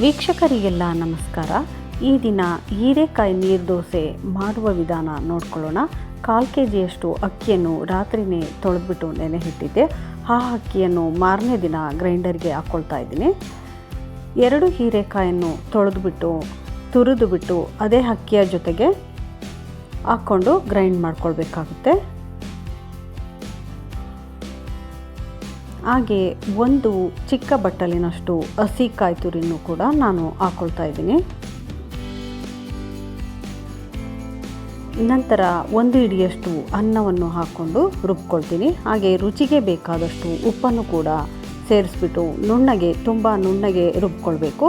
ವೀಕ್ಷಕರಿಗೆಲ್ಲ ನಮಸ್ಕಾರ. ಈ ದಿನ ಹೀರೆಕಾಯಿ ನೀರು ದೋಸೆ ಮಾಡುವ ವಿಧಾನ ನೋಡ್ಕೊಳ್ಳೋಣ. ಕಾಲು ಕೆ ಜಿಯಷ್ಟು ಅಕ್ಕಿಯನ್ನು ರಾತ್ರಿನೇ ತೊಳೆದ್ಬಿಟ್ಟು ನೆನೆ ಇಟ್ಟಿದ್ದೆ. ಆ ಅಕ್ಕಿಯನ್ನು ಮಾರನೇ ದಿನ ಗ್ರೈಂಡರ್ಗೆ ಹಾಕ್ಕೊಳ್ತಾ ಇದ್ದೀನಿ. ಎರಡು ಹೀರೆಕಾಯನ್ನು ತೊಳೆದ್ಬಿಟ್ಟು, ತುರಿದುಬಿಟ್ಟು ಅದೇ ಅಕ್ಕಿಯ ಜೊತೆಗೆ ಹಾಕ್ಕೊಂಡು ಗ್ರೈಂಡ್ ಮಾಡ್ಕೊಳ್ಬೇಕಾಗುತ್ತೆ. ಹಾಗೆ ಒಂದು ಚಿಕ್ಕ ಬಟ್ಟಲಿನಷ್ಟು ಹಸಿ ಕಾಯಿ ತುರಿನೂ ಕೂಡ ನಾನು ಹಾಕ್ಕೊಳ್ತಾ ಇದ್ದೀನಿ. ನಂತರ ಒಂದು ಹಿಡಿಯಷ್ಟು ಅನ್ನವನ್ನು ಹಾಕ್ಕೊಂಡು ರುಬ್ಕೊಳ್ತೀನಿ. ಹಾಗೆ ರುಚಿಗೆ ಬೇಕಾದಷ್ಟು ಉಪ್ಪನ್ನು ಕೂಡ ಸೇರಿಸ್ಬಿಟ್ಟು ನುಣ್ಣಗೆ, ತುಂಬ ನುಣ್ಣಗೆ ರುಬ್ಕೊಳ್ಬೇಕು.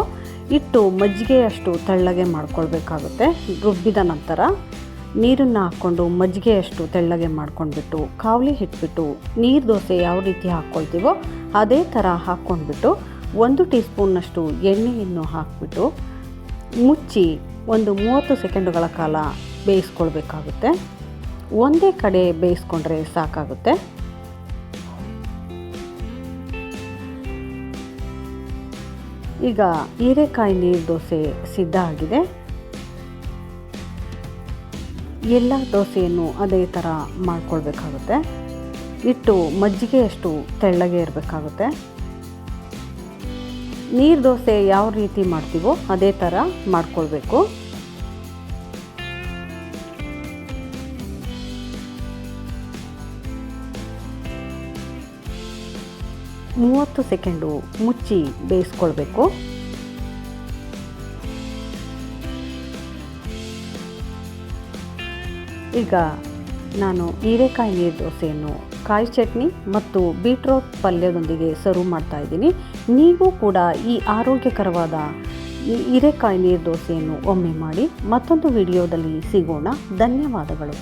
ಇಟ್ಟು ಮಜ್ಜಿಗೆಯಷ್ಟು ತಳ್ಳಗೆ ಮಾಡ್ಕೊಳ್ಬೇಕಾಗುತ್ತೆ. ರುಬ್ಬಿದ ನಂತರ ನೀರನ್ನು ಹಾಕ್ಕೊಂಡು ಮಜ್ಜಿಗೆಯಷ್ಟು ತೆಳ್ಳಗೆ ಮಾಡ್ಕೊಂಡ್ಬಿಟ್ಟು, ಕಾವಲಿ ಹಿಟ್ಬಿಟ್ಟು, ನೀರು ದೋಸೆ ಯಾವ ರೀತಿ ಹಾಕ್ಕೊಳ್ತೀವೋ ಅದೇ ಥರ ಹಾಕ್ಕೊಂಡ್ಬಿಟ್ಟು ಒಂದು ಟೀ ಸ್ಪೂನ್ನಷ್ಟು ಎಣ್ಣೆಯನ್ನು ಹಾಕ್ಬಿಟ್ಟು ಮುಚ್ಚಿ ಒಂದು ಮೂವತ್ತು ಸೆಕೆಂಡುಗಳ ಕಾಲ ಬೇಯಿಸ್ಕೊಳ್ಬೇಕಾಗುತ್ತೆ. ಒಂದೇ ಕಡೆ ಬೇಯಿಸ್ಕೊಂಡ್ರೆ ಸಾಕಾಗುತ್ತೆ. ಈಗ ಹೀರೆಕಾಯಿ ನೀರು ದೋಸೆ ಸಿದ್ಧ ಆಗಿದೆ. ಎಲ್ಲ ದೋಸೆಯನ್ನು ಅದೇ ಥರ ಮಾಡ್ಕೊಳ್ಬೇಕಾಗುತ್ತೆ. ಇಟ್ಟು ಮಜ್ಜಿಗೆಯಷ್ಟು ತೆಳ್ಳಗೆ ಇರಬೇಕಾಗುತ್ತೆ. ನೀರು ದೋಸೆ ಯಾವ ರೀತಿ ಮಾಡ್ತೀವೋ ಅದೇ ಥರ ಮಾಡ್ಕೊಳ್ಬೇಕು. ಮೂವತ್ತು ಸೆಕೆಂಡು ಮುಚ್ಚಿ ಬೇಯಿಸ್ಕೊಳ್ಬೇಕು. ಈಗ ನಾನು ಹೀರೆಕಾಯಿ ನೀರು ದೋಸೆಯನ್ನು ಕಾಯಿ ಚಟ್ನಿ ಮತ್ತು ಬೀಟ್ರೋಟ್ ಪಲ್ಯದೊಂದಿಗೆ ಸರ್ವ್ ಮಾಡ್ತಾ ಇದ್ದೀನಿ. ನೀವು ಕೂಡ ಈ ಆರೋಗ್ಯಕರವಾದ ಹೀರೆಕಾಯಿ ನೀರು ದೋಸೆಯನ್ನು ಒಮ್ಮೆ ಮಾಡಿ ಮತ್ತೊಂದು ವಿಡಿಯೋದಲ್ಲಿ ಸಿಗೋಣ. ಧನ್ಯವಾದಗಳು.